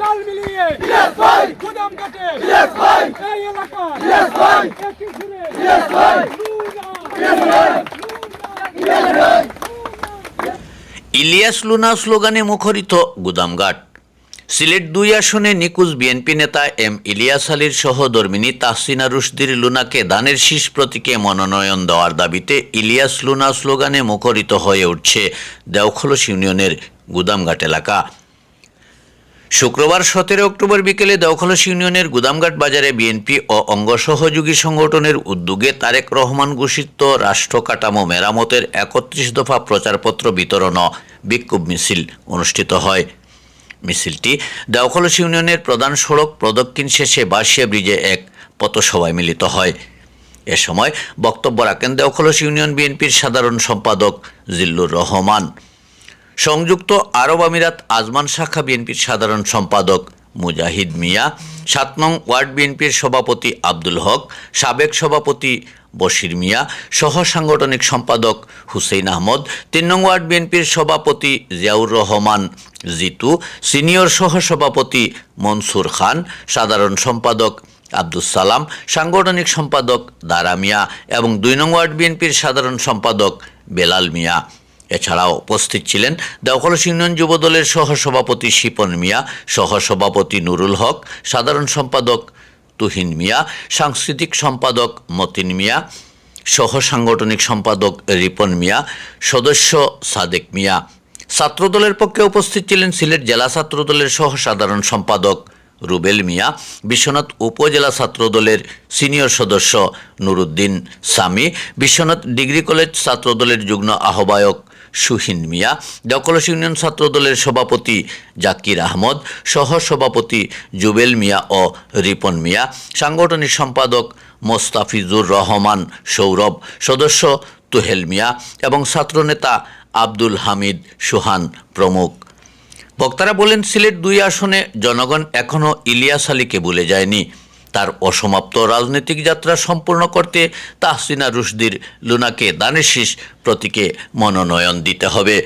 তাল মিলিয়ে গুদাম কাটে এই এলাকা একই সুরে ইলিয়াস লুনা স্লোগানে মুখরিত গুদামঘাট সিলেট দুই আসনে নিকুজ বিএনপি নেতা এম ইলিয়াস আলীর সহধর্মিনী তাহসিনা রুশদির লুনাকে দানের শীষ প্রতীকে মনোনয়ন দেওয়ার দাবিতে ইলিয়াস লুনা স্লোগানে মুখরিত হয়ে উঠছে দেওখলস ইউনিয়নের গুদামঘাট এলাকা। শুক্রবার সতেরো অক্টোবর বিকেলে দেওখলস ইউনিয়নের গুদামঘাট বাজারে বিএনপি ও অঙ্গ সহযোগী সংগঠনের উদ্যোগে তারেক রহমান ঘোষিত রাষ্ট্র কাঠামো মেরামতের একত্রিশ দফা প্রচারপত্র বিতরণ বিক্ষোভ মিছিল অনুষ্ঠিত হয়। মিছিলটি দেওখলস ইউনিয়নের প্রধান সড়ক প্রদক্ষিণ শেষে বাসিয়া ব্রিজে এক পথসভায় মিলিত হয়। এ সময় বক্তব্য রাখেন দেওখলস ইউনিয়ন বিএনপির সাধারণ সম্পাদক জিল্লুর রহমান। সংযুক্ত আরব আমিরাত আজমান শাখা বিএনপির সাধারণ সম্পাদক মুজাহিদ মিয়া, সাত নং ওয়ার্ড বিএনপির সভাপতি আব্দুল হক, সাবেক সভাপতি বশির মিয়া, সহ সাংগঠনিক সম্পাদক হুসেইন আহমদ, তিন নং ওয়ার্ড বিএনপির সভাপতি জিয়াউর রহমান জিতু, সিনিয়র সহ সভাপতি মনসুর খান, সাধারণ সম্পাদক আব্দুস সালাম, সাংগঠনিক সম্পাদক দারা মিয়া এবং দুই নং ওয়ার্ড বিএনপির সাধারণ সম্পাদক বেলাল মিয়া। এছাড়াও উপস্থিত ছিলেন দেওখলস ইউনিয়ন যুবদলের সহসভাপতি শিপন মিয়া, সহসভাপতি নুরুল হক, সাধারণ সম্পাদক তুহিন মিয়া, সাংস্কৃতিক সম্পাদক মতিন মিয়া সহ সাংগঠনিক সম্পাদক রিপন মিয়া, সদস্য সাদেক মিয়া। ছাত্রদলের পক্ষে উপস্থিত ছিলেন সিলেট জেলা ছাত্রদলের সহ সাধারণ সম্পাদক রুবেল মিয়া, বিশ্বনাথ উপজেলা ছাত্রদলের সিনিয়র সদস্য নুরুদ্দিন সামি, বিশ্বনাথ ডিগ্রি কলেজ ছাত্রদলের যুগ্ম আহ্বায়ক সুহিন মিয়া দকলস ইউনিয়ন ছাত্রদলের সভাপতি জাকির আহমদ সহ সভাপতি জুবেল মিয়া ও রিপন মিয়া, সাংগঠনিক সম্পাদক মোস্তাফিজুর রহমান সৌরভ, সদস্য তুহেল মিয়া এবং ছাত্রনেতা আব্দুল হামিদ সুহান প্রমুখ। বক্তারা বলেন, সিলেট দুই আসনে জনগণ এখনও ইলিয়াস আলীকে ভুলে যায়নি। তার অসমাপ্ত রাজনৈতিক যাত্রা সম্পূর্ণ করতে তাহসিনা রুশদির লুনাকে দানের শীষ প্রতীকে মনোনয়ন দিতে হবে।